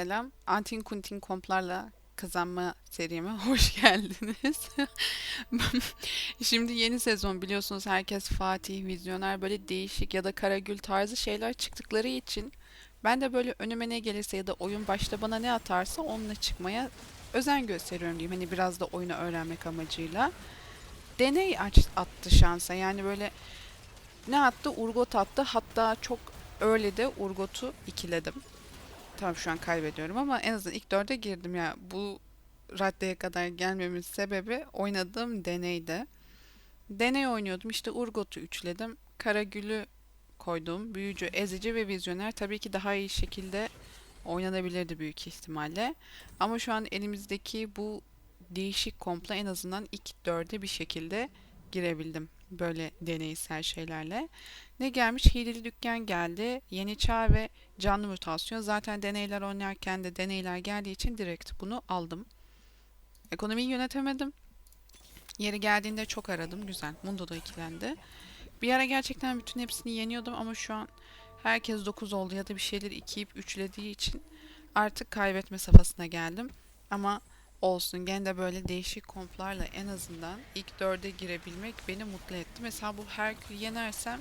Selam. Antin Kuntin komplarla kazanma serime hoş geldiniz. Şimdi yeni sezon biliyorsunuz herkes Fatih, Vizyoner böyle değişik ya da Karagül tarzı şeyler çıktıkları için ben de böyle önüme ne gelirse ya da oyun başta bana ne atarsa onunla çıkmaya özen gösteriyorum diyeyim. Hani biraz da oyunu öğrenmek amacıyla. Deney attı şansa yani böyle ne attı? Urgot attı. Hatta çok öyle de Urgot'u ikiledim. Tamam şu an kaybediyorum ama en azından ilk dörde girdim ya. Bu raddeye kadar gelmemin sebebi oynadığım deneyde. Deney oynuyordum işte Urgot'u üçledim. Karagül'ü koydum. Büyücü, ezici ve vizyoner tabii ki daha iyi şekilde oynanabilirdi büyük ihtimalle. Ama şu an elimizdeki bu değişik kompla en azından ilk dörde bir şekilde girebildim. Böyle deneysel şeylerle. Ne gelmiş? Hileli dükkan geldi. Yeni çağ ve canlı mutasyon. Zaten deneyler oynarken de deneyler geldiği için direkt bunu aldım. Ekonomiyi yönetemedim. Yeri geldiğinde çok aradım. Güzel. Mundo da ikilendi. Bir ara gerçekten bütün hepsini yeniyordum ama şu an herkes 9 oldu ya da bir şeyler 2'yip 3'lediği için artık kaybetme safhasına geldim. Ama olsun. Gene de böyle değişik komplarla en azından ilk dörde girebilmek beni mutlu etti. Mesela bu Herkül yenersem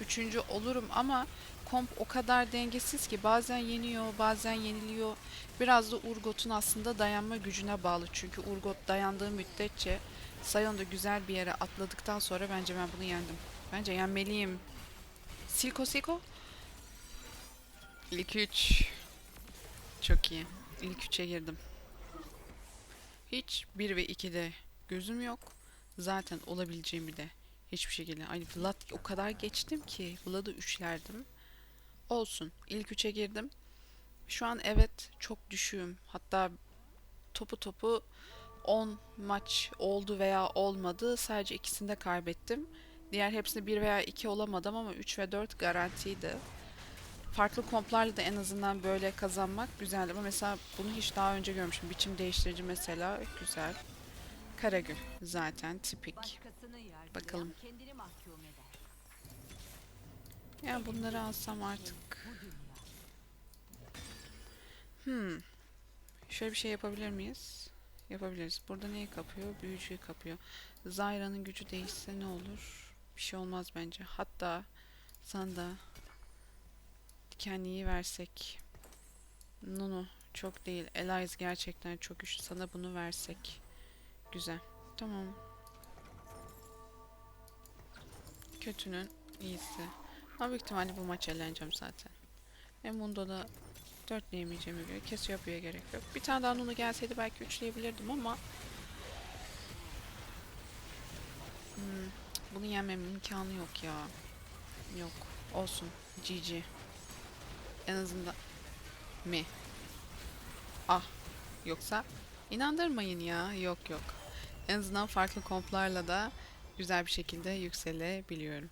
üçüncü olurum ama komp o kadar dengesiz ki bazen yeniyor, bazen yeniliyor. Biraz da Urgot'un aslında dayanma gücüne bağlı. Çünkü Urgot dayandığı müddetçe Sion da güzel bir yere atladıktan sonra bence ben bunu yendim. Bence yenmeliyim. Silko Silko. İlk üç. Çok iyi. İlk üçe girdim. Hiç 1 ve 2'de gözüm yok. Zaten olabileceğimi de hiçbir şekilde. Hani Vlad o kadar geçtim ki Vlad'ı üçlerdim. Olsun. İlk üçe girdim. Şu an evet çok düşüğüm. Hatta topu topu 10 maç oldu veya olmadı. Sadece ikisinde kaybettim. Diğer hepsinde 1 veya 2 olamadım ama 3 ve 4 garantiydi. Farklı komplarla da en azından böyle kazanmak güzeldi. Ama mesela bunu hiç daha önce görmüşüm. Biçim değiştirici mesela güzel. Karagül zaten tipik. Bakalım. Ya bunları alsam artık. Hmm. Şöyle bir şey yapabilir miyiz? Yapabiliriz. Burada neyi kapıyor? Büyücüyü kapıyor. Zyra'nın gücü değişse ne olur? Bir şey olmaz bence. Hatta sana dikenliği versek. Nunu çok değil. Elias gerçekten çok güçlü. Sana bunu versek. Güzel. Tamam. Kötünün iyisi. Ama büyük ihtimalle bu maç eğleneceğim zaten. Hem bunda da 4 diyemeyeceğime göre kes yapıya gerek yok. Bir tane daha Nunu gelseydi belki üçleyebilirdim ama hmm, bunu yenmemin imkanı yok ya. Yok. Olsun. GG. En azından mi? Ah. Yoksa inandırmayın ya. Yok yok. En azından farklı komplarla da güzel bir şekilde yükselebiliyorum.